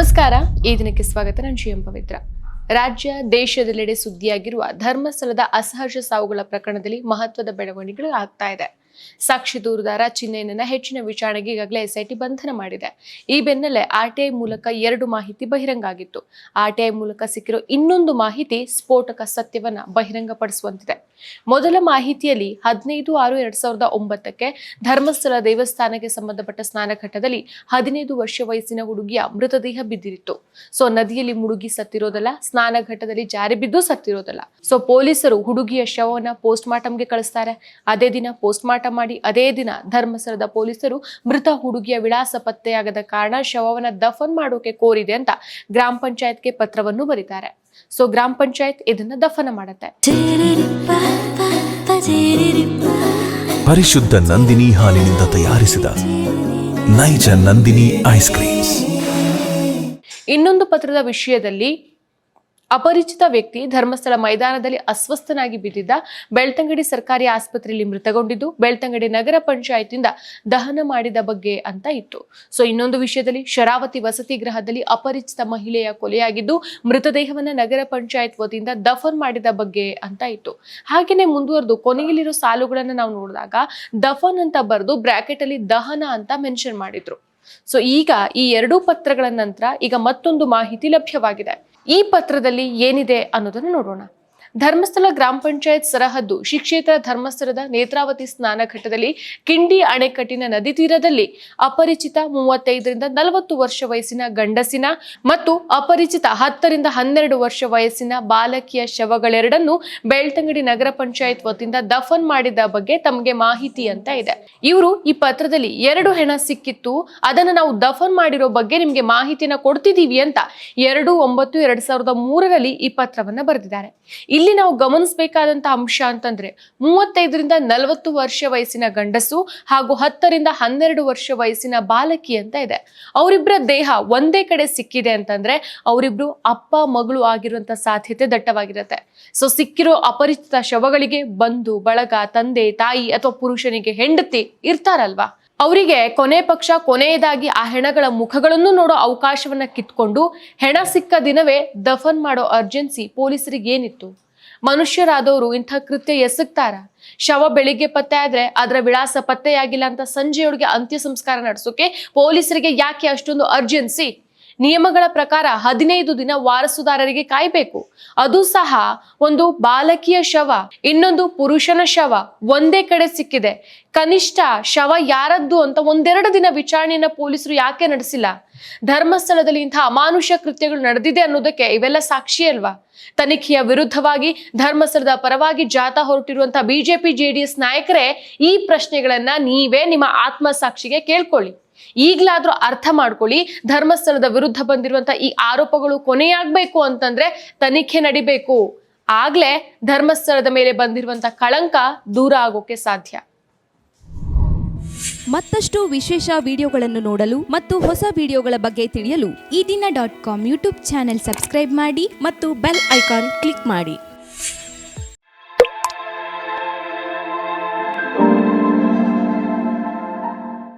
ನಮಸ್ಕಾರ. ಈ ದಿನಕ್ಕೆ ಸ್ವಾಗತ. ನಾನು ಶ್ರೀಯಂ ಪವಿತ್ರ. ರಾಜ್ಯ, ದೇಶದೆಲ್ಲೆಡೆ ಸುದ್ದಿಯಾಗಿರುವ ಧರ್ಮಸ್ಥಳದ ಅಸಹಜ ಸಾವುಗಳ ಪ್ರಕರಣದಲ್ಲಿ ಮಹತ್ವದ ಬೆಳವಣಿಗೆಗಳು ಆಗ್ತಾ ಇದೆ. ಸಾಕ್ಷಿ ದೂರುದಾರ ಚಿನ್ನಯ್ಯನನ್ನ ಹೆಚ್ಚಿನ ವಿಚಾರಣೆಗೆ ಈಗಾಗಲೇ ಎಸ್ಐಟಿ ಬಂಧನ ಮಾಡಿದೆ. ಈ ಬೆನ್ನಲ್ಲೇ ಆರ್ಟಿಐ ಮೂಲಕ ಎರಡು ಮಾಹಿತಿ ಬಹಿರಂಗ ಆಗಿತ್ತು. ಆರ್ಟಿಐ ಮೂಲಕ ಸಿಕ್ಕಿರೋ ಇನ್ನೊಂದು ಮಾಹಿತಿ ಸ್ಫೋಟಕ ಸತ್ಯವನ್ನ ಬಹಿರಂಗಪಡಿಸುವಂತಿದೆ. ಮೊದಲ ಮಾಹಿತಿಯಲ್ಲಿ ಹದಿನೈದು ಆರು ಎರಡ್ ಸಾವಿರದ ಒಂಬತ್ತಕ್ಕೆ ಧರ್ಮಸ್ಥಳ ದೇವಸ್ಥಾನಕ್ಕೆ ಸಂಬಂಧಪಟ್ಟ ಸ್ನಾನಘಟ್ಟದಲ್ಲಿ ಹದಿನೈದು ವರ್ಷ ವಯಸ್ಸಿನ ಹುಡುಗಿಯ ಮೃತದೇಹ ಬಿದ್ದಿರಿತ್ತು ಸೊ, ನದಿಯಲ್ಲಿ ಮುಳುಗಿ ಸತ್ತಿರೋದಲ್ಲ ಸ್ನಾನಘಟ್ಟದಲ್ಲಿ ಜಾರಿ ಬಿದ್ದು ಸತ್ತಿರೋದಲ್ಲ. ಸೊ, ಪೊಲೀಸರು ಹುಡುಗಿಯ ಶವವನ್ನ ಪೋಸ್ಟ್ ಮಾರ್ಟಮ್ಗೆ ಕಳಿಸ್ತಾರೆ. ಅದೇ ದಿನ ಪೋಸ್ಟ್ ಮಾಡಿ ಅದೇ ದಿನ ಧರ್ಮಸ್ಥಳದ ಪೊಲೀಸರು ಮೃತ ಹುಡುಗಿಯ ವಿಳಾಸ ಪತ್ತೆಯಾಗದ ಕಾರಣ ಶವವನ್ನ ದಫನ್ ಮಾಡೋಕೆ ಕೋರಿದೆ ಅಂತ ಗ್ರಾಮ ಪಂಚಾಯತ್ಗೆ ಪತ್ರವನ್ನು ಬರೀತಾರೆ. ಸೊ ಗ್ರಾಮ ಪಂಚಾಯತ್ ಇದನ್ನ ದಫನ ಮಾಡುತ್ತೆ. ಪರಿಶುದ್ಧ ನಂದಿನಿ ಹಾಲಿನಿಂದ ತಯಾರಿಸಿದ ನೈಜ ನಂದಿನಿ ಐಸ್ ಕ್ರೀಮ್ ಇನ್ನೊಂದು ಪತ್ರದ ವಿಷಯದಲ್ಲಿ ಅಪರಿಚಿತ ವ್ಯಕ್ತಿ ಧರ್ಮಸ್ಥಳ ಮೈದಾನದಲ್ಲಿ ಅಸ್ವಸ್ಥನಾಗಿ ಬಿದ್ದಿದ್ದ ಬೆಳ್ತಂಗಡಿ ಸರ್ಕಾರಿ ಆಸ್ಪತ್ರೆಯಲ್ಲಿ ಮೃತಗೊಂಡಿದ್ದು, ಬೆಳ್ತಂಗಡಿ ನಗರ ಪಂಚಾಯತಿಂದ ದಹನ ಮಾಡಿದ ಬಗ್ಗೆ ಅಂತ ಇತ್ತು. ಸೊ, ಇನ್ನೊಂದು ವಿಷಯದಲ್ಲಿ ಶರಾವತಿ ವಸತಿ ಗೃಹದಲ್ಲಿ ಅಪರಿಚಿತ ಮಹಿಳೆಯ ಕೊಲೆಯಾಗಿದ್ದು, ಮೃತದೇಹವನ್ನು ನಗರ ಪಂಚಾಯತ್ ವತಿಯಿಂದ ದಫನ್ ಮಾಡಿದ ಬಗ್ಗೆ ಅಂತ ಇತ್ತು. ಹಾಗೇನೆ ಮುಂದುವರೆದು ಕೊನೆಯಲ್ಲಿರೋ ಸಾಲುಗಳನ್ನ ನಾವು ನೋಡಿದಾಗ, ದಫನ್ ಅಂತ ಬರೆದು ಬ್ರಾಕೆಟ್ ಅಲ್ಲಿ ದಹನ ಅಂತ ಮೆನ್ಷನ್ ಮಾಡಿದ್ರು. ಸೊ, ಈಗ ಈ ಎರಡೂ ಪತ್ರಗಳ ನಂತರ ಈಗ ಮತ್ತೊಂದು ಮಾಹಿತಿ ಲಭ್ಯವಾಗಿದೆ. ಈ ಪತ್ರದಲ್ಲಿ ಏನಿದೆ ಅನ್ನೋದನ್ನು ನೋಡೋಣ. ಧರ್ಮಸ್ಥಳ ಗ್ರಾಮ ಪಂಚಾಯತ್ ಸರಹದ್ದು ಶ್ರೀ ಕ್ಷೇತ್ರ ಧರ್ಮಸ್ಥಳದ ನೇತ್ರಾವತಿ ಸ್ನಾನ ಘಟ್ಟದಲ್ಲಿ ಕಿಂಡಿ ಅಣೆಕಟ್ಟಿನ ನದಿ ತೀರದಲ್ಲಿ ಅಪರಿಚಿತ ಮೂವತ್ತೈದರಿಂದ ನಲವತ್ತು ವರ್ಷ ವಯಸ್ಸಿನ ಗಂಡಸಿನ ಮತ್ತು ಅಪರಿಚಿತ ಹತ್ತರಿಂದ ಹನ್ನೆರಡು ವರ್ಷ ವಯಸ್ಸಿನ ಬಾಲಕಿಯ ಶವಗಳೆರಡನ್ನು ಬೆಳ್ತಂಗಡಿ ನಗರ ಪಂಚಾಯತ್ ವತಿಯಿಂದ ದಫನ್ ಮಾಡಿದ ಬಗ್ಗೆ ತಮಗೆ ಮಾಹಿತಿ ಅಂತ ಇದೆ. ಇವರು ಈ ಪತ್ರದಲ್ಲಿ ಎರಡು ಹೆಣ ಸಿಕ್ಕಿತ್ತು, ಅದನ್ನು ನಾವು ದಫನ್ ಮಾಡಿರೋ ಬಗ್ಗೆ ನಿಮಗೆ ಮಾಹಿತಿನ ಕೊಡ್ತಿದ್ದೀವಿ ಅಂತ ಎರಡು ಒಂಬತ್ತು ಎರಡ್ ಸಾವಿರದ ಮೂರರಲ್ಲಿ ಈ ಪತ್ರವನ್ನ ಬರೆದಿದ್ದಾರೆ. ಇಲ್ಲಿ ನಾವು ಗಮನಿಸಬೇಕಾದಂತ ಅಂಶ ಅಂತಂದ್ರೆ ಮೂವತ್ತೈದರಿಂದ ನಲವತ್ತು ವರ್ಷ ವಯಸ್ಸಿನ ಗಂಡಸು ಹಾಗೂ ಹತ್ತರಿಂದ ಹನ್ನೆರಡು ವರ್ಷ ವಯಸ್ಸಿನ ಬಾಲಕಿ ಅಂತ ಇದೆ. ಅವರಿಬ್ಬರ ದೇಹ ಒಂದೇ ಕಡೆ ಸಿಕ್ಕಿದೆ ಅಂತಂದ್ರೆ ಅವರಿಬ್ರು ಅಪ್ಪ, ಮಗಳು ಆಗಿರುವಂತ ಸಾಧ್ಯತೆ ದಟ್ಟವಾಗಿರುತ್ತೆ. ಸೊ ಸಿಕ್ಕಿರೋ ಅಪರಿಚಿತ ಶವಗಳಿಗೆ ಬಂಧು, ಬಳಗ, ತಂದೆ, ತಾಯಿ ಅಥವಾ ಪುರುಷನಿಗೆ ಹೆಂಡತಿ ಇರ್ತಾರಲ್ವಾ? ಅವರಿಗೆ ಕೊನೆ ಪಕ್ಷ, ಕೊನೆಯದಾಗಿ ಆ ಹೆಣಗಳ ಮುಖಗಳನ್ನು ನೋಡೋ ಅವಕಾಶವನ್ನ ಕಿತ್ಕೊಂಡು ಹೆಣ ಸಿಕ್ಕ ದಿನವೇ ದಫನ್ ಮಾಡೋ ಅರ್ಜೆನ್ಸಿ ಪೊಲೀಸರಿಗೆ ಏನಿತ್ತು ಮನುಷ್ಯರಾದವರು ಇಂಥ ಕೃತ್ಯ ಎಸಗ್ತಾರ? ಶವ ಬೆಳಿಗ್ಗೆ ಪತ್ತೆ ಆದ್ರೆ ಅದರ ವಿಳಾಸ ಪತ್ತೆಯಾಗಿಲ್ಲ ಅಂತ ಸಂಜೆಯೊಳಗೆ ಅಂತ್ಯ ಸಂಸ್ಕಾರ ನಡೆಸೋಕೆ ಪೊಲೀಸರಿಗೆ ಯಾಕೆ ಅಷ್ಟೊಂದು ಅರ್ಜೆನ್ಸಿ ನಿಯಮಗಳ ಪ್ರಕಾರ ಹದಿನೈದು ದಿನ ವಾರಸುದಾರರಿಗೆ ಕಾಯ್ಬೇಕು. ಅದು ಸಹ ಒಂದು ಬಾಲಕಿಯ ಶವ, ಇನ್ನೊಂದು ಪುರುಷನ ಶವ ಒಂದೇ ಕಡೆ ಸಿಕ್ಕಿದೆ. ಕನಿಷ್ಠ ಶವ ಯಾರದ್ದು ಅಂತ ಒಂದೆರಡು ದಿನ ವಿಚಾರಣೆಯನ್ನ ಪೊಲೀಸರು ಯಾಕೆ ನಡೆಸಿಲ್ಲ? ಧರ್ಮಸ್ಥಳದಲ್ಲಿ ಇಂಥ ಅಮಾನುಷ ಕೃತ್ಯಗಳು ನಡೆದಿದೆ ಅನ್ನೋದಕ್ಕೆ ಇವೆಲ್ಲ ಸಾಕ್ಷಿ ಅಲ್ವಾ? ತನಿಖೆಯ ವಿರುದ್ಧವಾಗಿ, ಧರ್ಮಸ್ಥಳದ ಪರವಾಗಿ ಜಾಥಾ ಹೊರಟಿರುವಂತಹ ಬಿಜೆಪಿ, ಜೆಡಿಎಸ್ ನಾಯಕರೇ, ಈ ಪ್ರಶ್ನೆಗಳನ್ನ ನೀವೇ ನಿಮ್ಮ ಆತ್ಮಸಾಕ್ಷಿಗೆ ಕೇಳ್ಕೊಳ್ಳಿ. ಈಗ್ಲಾದ್ರೂ ಅರ್ಥ ಮಾಡ್ಕೊಳ್ಳಿ, ಧರ್ಮಸ್ಥಳದ ವಿರುದ್ಧ ಬಂದಿರುವಂತ ಈ ಆರೋಪಗಳು ಕೊನೆಯಾಗಬೇಕು ಅಂತಂದ್ರೆ ತನಿಖೆ ನಡಿಬೇಕು. ಆಗ್ಲೇ ಧರ್ಮಸ್ಥಳದ ಮೇಲೆ ಬಂದಿರುವಂತ ಕಳಂಕ ದೂರ ಆಗೋಕೆ ಸಾಧ್ಯ. ಮತ್ತಷ್ಟು ವಿಶೇಷ ವಿಡಿಯೋಗಳನ್ನು ನೋಡಲು ಮತ್ತು ಹೊಸ ವಿಡಿಯೋಗಳ ಬಗ್ಗೆ ತಿಳಿಯಲು ಈ ದಿನ dot com YouTube channel subscribe ಮಾಡಿ ಮತ್ತು ಬೆಲ್ ಐಕಾನ್ ಕ್ಲಿಕ್ ಮಾಡಿ.